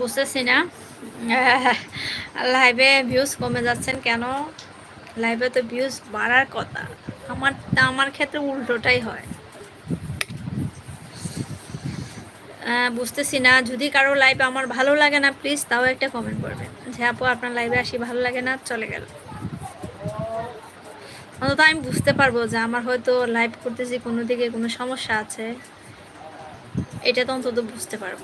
বুঝতেছি না। লাইভে ভিউজ কমে যাচ্ছেন কেন? লাইভে তো ভিউজ বাড়ার কথা। আমার আমার ক্ষেত্রে উল্টোটাই হয়। বুঝতেছি না। যদি কারও লাইভ আমার ভালো লাগে না প্লিজ তাও একটা কমেন্ট করবেন। যে, আপু, আপনার লাইভে আসি, ভালো লাগে না, চলে গেল। অন্তত আমি বুঝতে পারব যে, আমার হয়তো লাইভ করতেছি, কোনো দিকে কোনো সমস্যা আছে। এটা তো অন্তত বুঝতে পারব।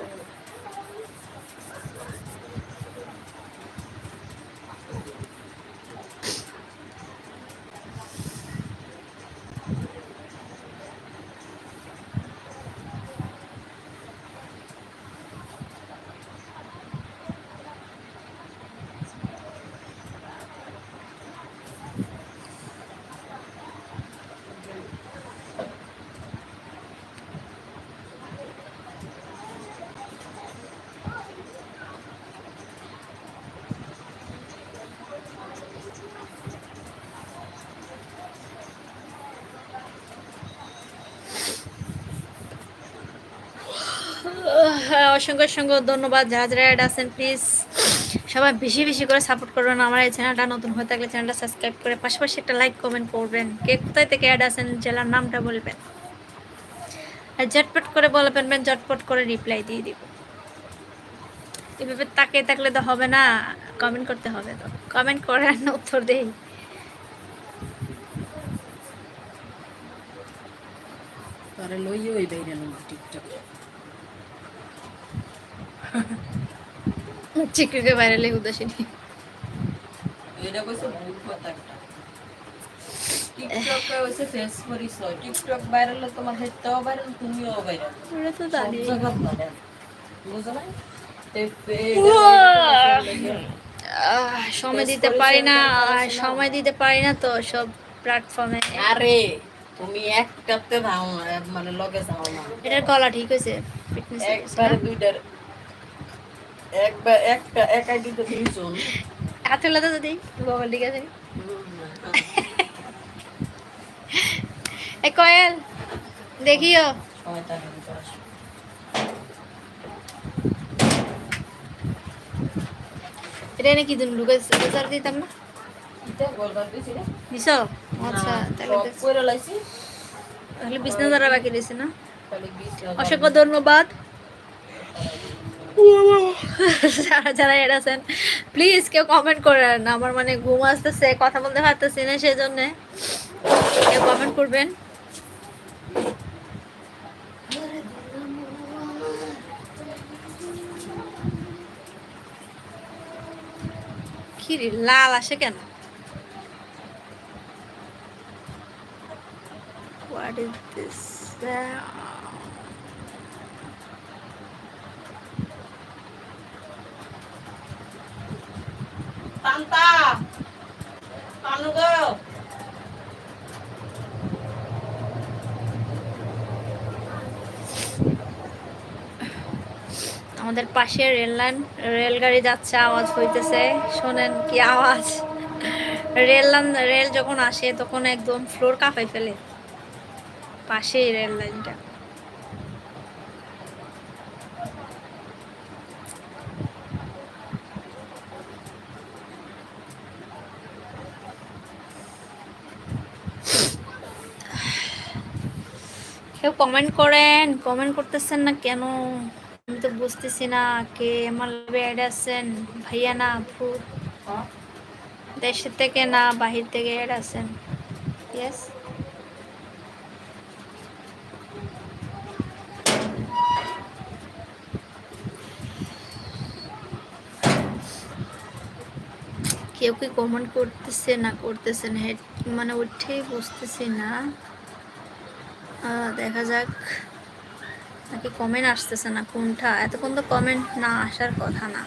অসংখ্য অসংখ্য ধন্যবাদ। যারা যারা অ্যাড আছেন প্লিজ সবাই বেশি বেশি করে সাপোর্ট করবেন আমার এই চ্যানেলটা নতুন হয়ে থাকলে চ্যানেলটা সাবস্ক্রাইব করে পাশাপাশি একটা লাইক কমেন্ট করবেন। কে কোথায় থেকে অ্যাড আছেন, জেলার নামটা বলবেন। আর ঝটপট করে বলবেন ঝটপট করে রিপ্লাই দিয়ে দিব। এভাবে তাকে থাকলে তো হবে না কমেন্ট করতে হবে তো। কমেন্ট করে উত্তর দেই। বাইরে টিকটক। চিকুকে বাইরে উদাসীনী। এটা কইছে ভুল কথা টিকটক হইছে ফেস পরিচয়। টিকটক ভাইরাল তোমার হেডটাও ভাইরাল তুমিও ভাইরাল ওরা তো জানি। জায়গায় ভাইরাল বুঝো না আহ, সময় দিতে পারি না সময় দিতে পারি না তো সব প্ল্যাটফর্মে আরে তুমি একটাতে দাও মানে লগে যাও না। এটার গলা ঠিক হয়েছে ফিটনেস একবারে দুইটার একটা এক আইডিতে দুইজন তো আছে এ কয়েল দেখিও। এটা এনে কি দিন রেজাল্ট দিতাম না? দিছি আচ্ছা না, তাহলে বিছনা দ্বারা বাকি না? অসংখ্য ধন্যবাদ। যারা যারা এর প্লিজ কেউ কমেন্ট করেন আমার মানে ঘুম আসতেছে, কথা বলতে পারতেছি না সেই জন্য কেউ কমেন্ট করবেন? কি লাল আসে কেন? What is this? তানু গো। আমাদের পাশে রেল লাইন, রেলগাড়ি যাচ্ছে, আওয়াজ হইতেছে। শোনেন কি আওয়াজ? রেল রেল যখন আসে, তখন একদম ফ্লোর কাঁপাই ফেলে। পাশেই রেল লাইনটা। কেউ কমেন্ট করেন কমেন্ট করতেছেন না কেন? আমি তো বুঝতেছি না কে, আমার লাইভে অ্যাড আছেন। ভাইয়া না ভূত দেশের থেকে না, বাহির থেকে অ্যাড আছেন। ইয়েস কেউ কি কমেন্ট করতেছে না করতেছেন হেড মানে উঠেই বুঝতেছি না। দেখা যাক। নাকি কমেন্ট আসতেছে না কোনটা? এতক্ষণ তো কমেন্ট না আসার কথা না।